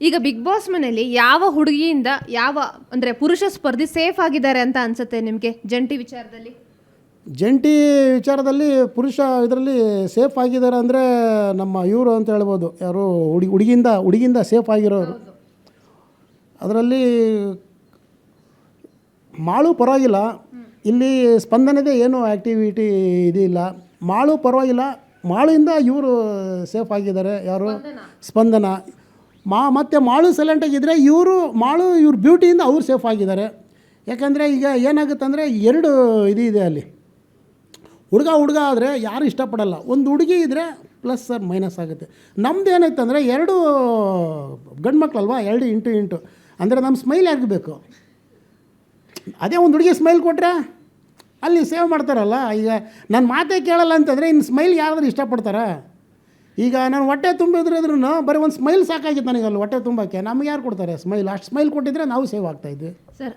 ಈಗ big boss ಮನೆಯಲ್ಲಿ ಯಾವ ಹುಡುಗಿಯಿಂದ ಯಾವ ಅಂದ್ರೆ ಪುರುಷ ಸ್ಪರ್ಧಿ ಸೇಫ್ ಆಗಿದ್ದಾರೆ ಅಂತ ಅನ್ಸುತ್ತೆ ನಿಮಗೆ ಜಂಟಿ ವಿಚಾರದಲ್ಲಿ? ಜಂಟಿ ವಿಚಾರದಲ್ಲಿ ಪುರುಷ ಇದರಲ್ಲಿ ಸೇಫ್ ಆಗಿದ್ದಾರೆ ಅಂದರೆ ನಮ್ಮ ಇವರು ಅಂತ ಹೇಳ್ಬೋದು. ಯಾರು ಹುಡುಗಿ ಹುಡುಗಿಯಿಂದ ಹುಡುಗಿಯಿಂದ ಸೇಫ್ ಆಗಿರೋರು. ಅದರಲ್ಲಿ ಮಾಳು ಪರವಾಗಿಲ್ಲ. ಇಲ್ಲಿ ಸ್ಪಂದನದೇ ಏನೂ ಆ್ಯಕ್ಟಿವಿಟಿ ಇದಿಲ್ಲ. ಮಾಳು ಪರವಾಗಿಲ್ಲ. ಮಾಳಿಂದ ಇವರು ಸೇಫ್ ಆಗಿದ್ದಾರೆ. ಯಾರು? ಸ್ಪಂದನ. ಮಾ ಮತ್ತು ಮಾಳು ಸೈಲೆಂಟಾಗಿದ್ದರೆ ಇವರು ಮಾಳು ಇವ್ರ ಬ್ಯೂಟಿಯಿಂದ ಅವ್ರು ಸೇಫ್ ಆಗಿದ್ದಾರೆ. ಯಾಕಂದರೆ ಈಗ ಏನಾಗುತ್ತೆ ಅಂದರೆ ಎರಡು ಇದು ಇದೆ ಅಲ್ಲಿ. ಹುಡುಗ ಹುಡುಗ ಆದರೆ ಯಾರು ಇಷ್ಟಪಡಲ್ಲ. ಒಂದು ಹುಡುಗಿ ಇದ್ದರೆ ಪ್ಲಸ್ ಸರ್ ಮೈನಸ್ ಆಗುತ್ತೆ. ನಮ್ದು ಏನಾಯ್ತು ಅಂದರೆ ಎರಡು ಗಂಡು ಮಕ್ಕಳಲ್ವಾ ಎರಡು ಇಂಟು ಇಂಟು. ಅಂದರೆ ನಮ್ಮ ಸ್ಮೈಲ್ ಆಗಬೇಕು ಬೇಕು? ಅದೇ ಒಂದು ಹುಡುಗಿ ಸ್ಮೈಲ್ ಕೊಟ್ಟರೆ ಅಲ್ಲಿ ಸೇವ್ ಮಾಡ್ತಾರಲ್ಲ? ಈಗ ನನ್ನ ಮಾತೇ ಕೇಳಲ್ಲ ಅಂತಂದರೆ ಇನ್ನು ಸ್ಮೈಲ್ ಯಾರಾದರೂ ಇಷ್ಟಪಡ್ತಾರಾ? ಈಗ ನಾನು ಹೊಟ್ಟೆ ತುಂಬಿದ್ರೂ ಬರೀ ಒಂದು ಸ್ಮೈಲ್ ಸಾಕಾಗಿತ್ತು ನನಗೆ ಅಲ್ಲಿ ಹೊಟ್ಟೆ ತುಂಬಕ್ಕೆ. ನಮ್ಗೆ ಯಾರು ಕೊಡ್ತಾರೆ? ಸ್ಮೈಲ್ ಅಷ್ಟು ಸ್ಮೈಲ್ ಕೊಟ್ಟಿದ್ರೆ ನಾವು ಸೇವ್ ಆಗ್ತಾಯಿದ್ವಿ ಸರ್